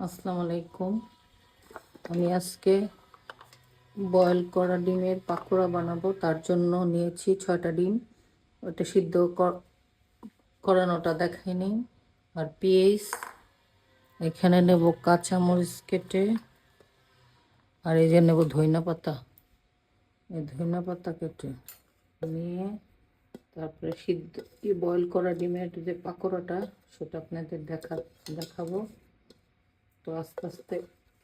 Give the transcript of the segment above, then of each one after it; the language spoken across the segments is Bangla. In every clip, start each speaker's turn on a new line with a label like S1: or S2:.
S1: আসসালামু আলাইকুম। আমি আজকে বয়েল করা ডিমের পাকোড়া বানাবো। তার জন্য নিয়েছি ছয়টা ডিম। ওটা সিদ্ধ কর- করানোটা দেখাইনি আর পেঁয়াজ, এখানে নেব কাঁচা মরিচ কেটে। আর এই যে নেব ধইনা পাতা। এই ধইনা পাতা কেটে নিয়ে তারপরে সিদ্ধ বয়েল করা ডিমের যে পাকোড়াটা, সেটা আপনাদের দেখা দেখাবো। তো আস্তে আস্তে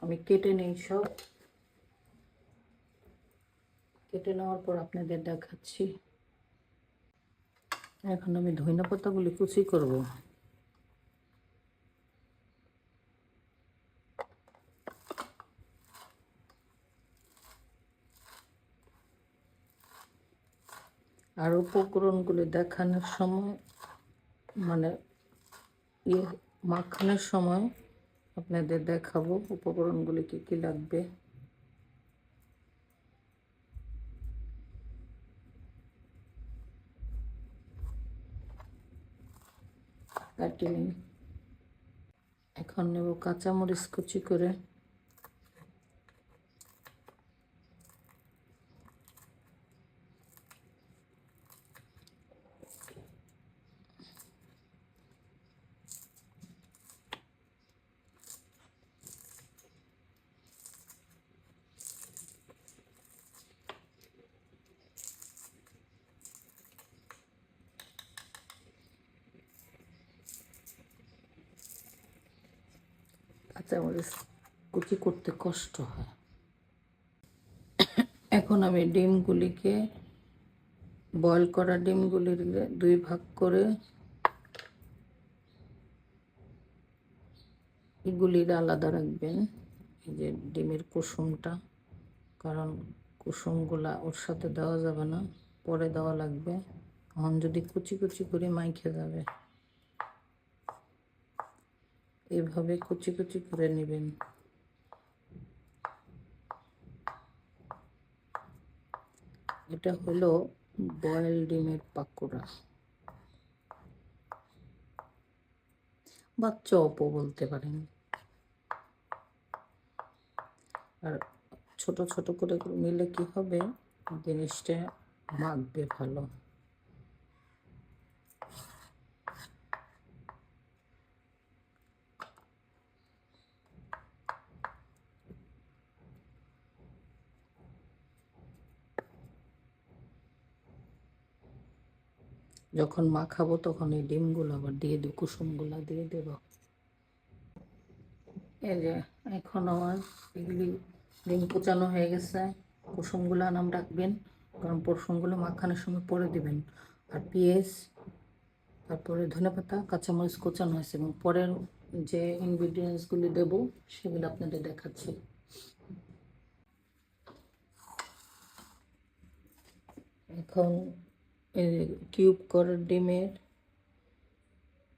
S1: আমি কেটে নেই সব। কেটে নেওয়ার পর আপনাদের দেখাচ্ছি। এখন আমি ধইনা পাতাগুলি কুচি করব। আর উপকরণগুলি দেখানোর সময় মানে ইয়ে মাখানোর সময় আপনাদের দেখাবো উপকরণগুলি কী কী লাগবে। এখন নেব কাঁচামরিচ কুচি করে। কাঁচামরিচ কুচি করতে কষ্ট হয়। এখন আমি ডিমগুলিকে বয়েল করা ডিমগুলির দুই ভাগ করে এগুলির আলাদা রাখবেন, এই যে ডিমের কুসুমটা, কারণ কুসুমগুলা ওর সাথে দেওয়া যাবে না, পরে দেওয়া লাগবে। এখন যদি কুচি কুচি করে মাইখে যাবে। এভাবে কুচি কুচি করে নেবেন। এটা হলো বয়েল ডিমের পাকোড়া। বা চপও বলতে পারেন। আর ছোট ছোট করে নিলে কি হবে? জিনিসটা মাখবে ভালো। যখন মাখাবো তখন এই ডিমগুলো আবার দিয়ে দেবো, কুসুমগুলো দিয়ে দেবো। এই যে এখন আমার এগুলি ডিম কুচানো হয়ে গেছে, কুসুমগুলো নাম রাখবেন, কারণ কুসুমগুলো মাখানোর সময় পরে দিবেন। আর পেঁয়াজ, তারপরে ধনেপাতা, কাঁচামরিচ কোচানো হয়েছে এবং পরের যে ইনগ্রিডিয়েন্টসগুলি দেব সেগুলো আপনাদের দেখাচ্ছি। এখন কিউব করা ডিমের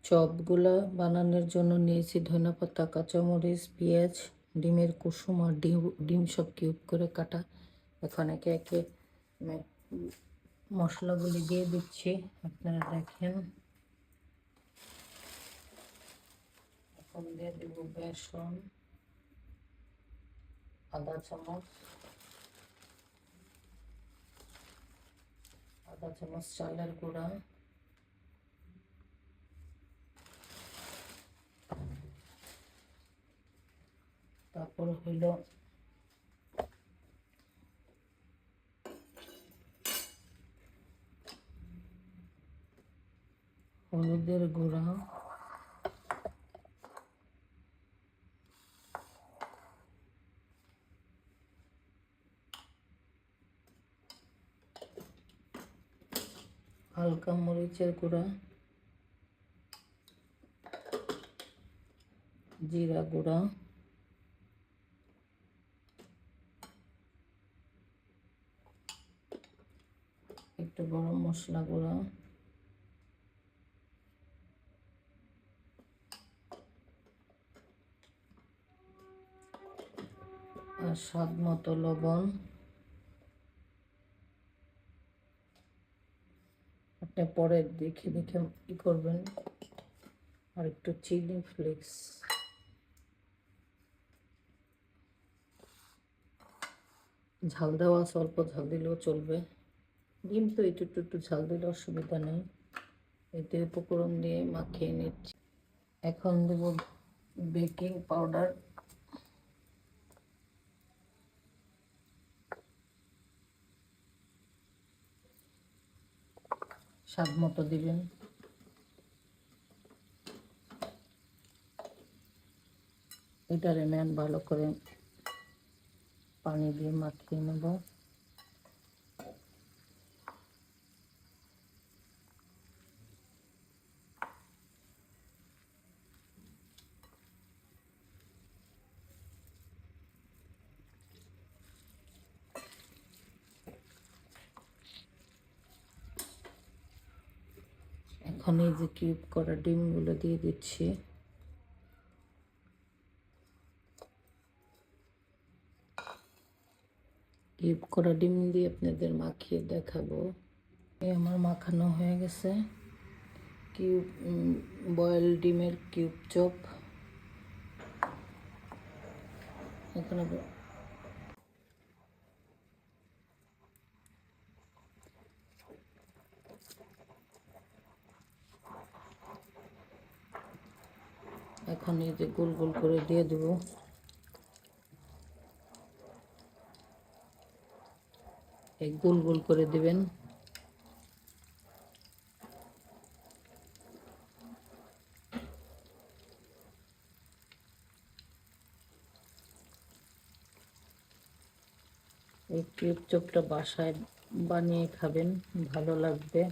S1: চপগুলা বানানোর জন্য নিয়েছি ধনে পাতা, কাঁচামরিচ, পেঁয়াজ, ডিমের কুসুম আর ডিম ডিম সব কিউব করে কাটা। এখন একে একে মশলাগুলি দিয়ে দিচ্ছি, আপনারা দেখেন। এখন দিয়ে বেসন, আদা চামচ। আদা চামচ চালের গুঁড়া। তারপর হইল হলুদের গুঁড়া। হালকা মরিচের গুঁড়া জিরা গুঁড়া একটু গরম মশলা গুঁড়া আর স্বাদ মতো লবণ এটা পরে দেখে দেখে কি করবেন? আর একটু চিলি ফ্লেক্স। ঝাল দেওয়া আছে, অল্প ঝাল দিলেও চলবে। ডিম তো একটু একটু একটু ঝাল দিলে অসুবিধা নেই। এতে উপকরণ দিয়ে মাখিয়ে নিচ্ছি। এখন দেব বেকিং পাউডার। স্বাদ মতো দিবেন। এটারে ম্যান ভালো করে পানি দিয়ে মাখিয়ে নেব। এখন যে কিউব করা ডিমগুলো দিয়ে দিচ্ছি। কিউব করা ডিম দিয়ে আপনাদের মাখিয়ে দেখাবো। এই আমার মাখানো হয়ে গেছে। কিউব বয়েল ডিমের কিউব চপ। এখানে এখন এই যে গোল গোল করে দিয়ে দেব। এই গোল গোল করে দিবেন। এই ক্রিপ চপটা বাসায় বানিয়ে খাবেন, ভালো লাগবে।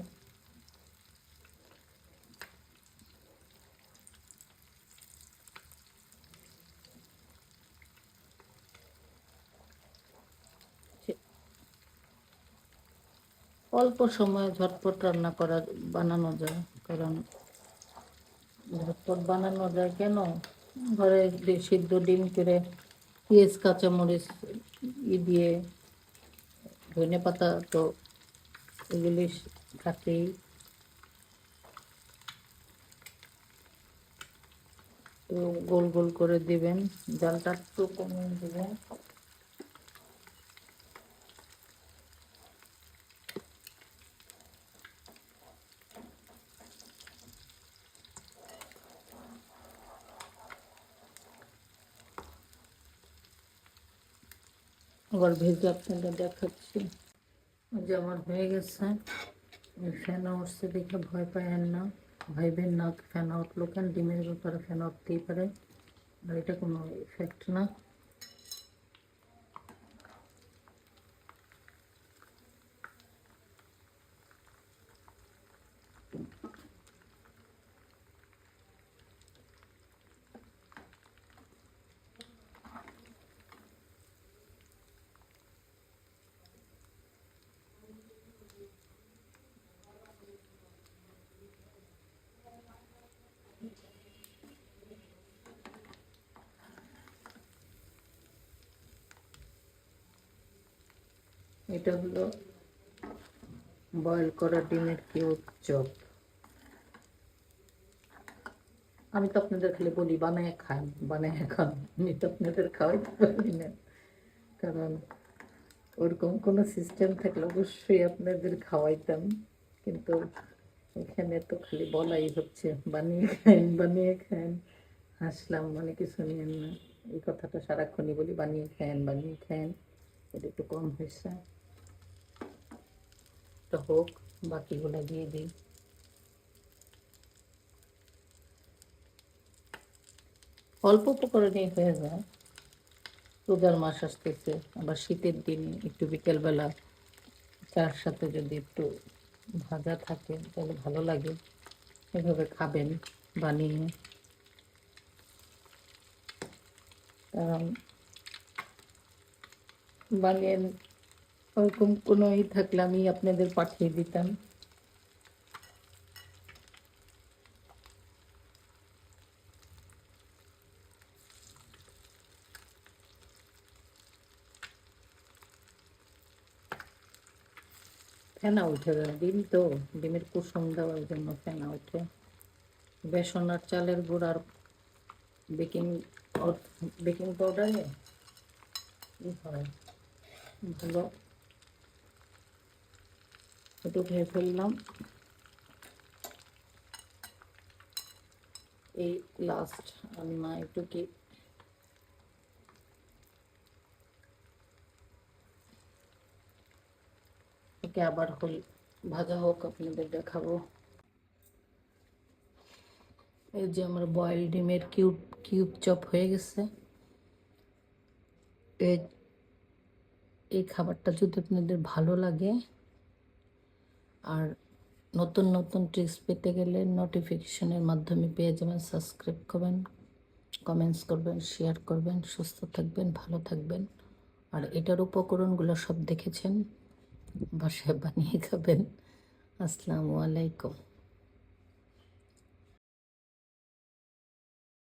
S1: অল্প সময়ে ঝটপট রান্না করা, বানানো যায়। কারণ ঝটপট বানানো যায় কেন? ঘরে সিদ্ধ ডিম করে পেঁয়াজ, কাঁচামরিচ ই দিয়ে ধনে পাতা তো এগুলি থাকেই তো গোল গোল করে দিবেন, জালটা একটু কমিয়ে দিবেন। আবার ভেজে আপনাদের দেখাচ্ছি। যে আমার হয়ে গেছে। ফ্যান উঠছে দেখে ভয় পায়েন না। ভাইবেন না ফ্যান উঠল কেন ডিমের ব্যাপারে ফ্যান উঠতেই পারে। আর এটা কোনো ইফেক্ট না। এটা হলো বয়েল করা ডিমের কিউব চপ। আমি তো আপনাদের খালি বলি, বানায় খান বানায় খান। আমি তো আপনাদের খাওয়াইতে পারি না। কারণ ওরকম কোনো সিস্টেম থাকলে অবশ্যই আপনাদের খাওয়াইতাম। কিন্তু এখানে তো খালি বলাই হচ্ছে, বানিয়ে খান বানিয়ে খান। হাসলাম মানে কিছু নিয়েন না। এই কথাটা সারাক্ষণই বলি, বানিয়ে খান বানিয়ে খান। এটা একটু কম হয়েছে। তো হোক, বাকিগুলো দিয়ে দিই। অল্প উপকরণেই হয়ে যায়। রোজার মাস আসতেছে, আবার শীতের দিন একটু বিকেলবেলা চার সাথে যদি একটু ভাজা থাকে, তাহলে ভালো লাগে। এভাবে খাবেন, বানিয়ে। কারণ বানিয়ে ওরকম কোনো ই থাকলে আমি আপনাদের পাঠিয়ে দিতাম। ফেনা উঠে ডিম তো, ডিমের কুসুম দেওয়ার জন্য ফেনা উঠে। বেসন আর চালের গুঁড় আর বেকিং বেকিং পাউডারে হয়, ভালো। একটু খেয়ে ফেললাম এই লাস্ট আর না একটু কি ওকে আবার হল ভাজা হোক আপনাদের দেখাবো এই যে আমার বয়েল ডিমের কিউব কিউব চপ হয়ে গেছে এই এই খাবারটা যদি আপনাদের ভালো লাগে আর নতুন নতুন ট্রিক্স পেতে গেলে নোটিফিকেশনের মাধ্যমে পেয়ে যাবেন সাবস্ক্রাইব করবেন কমেন্টস করবেন শেয়ার করবেন, সুস্থ থাকবেন, ভালো থাকবেন। আর এটার উপকরণগুলো সব দেখেছেন? বাসায় বানিয়ে খাবেন। আসসালামু আলাইকুম।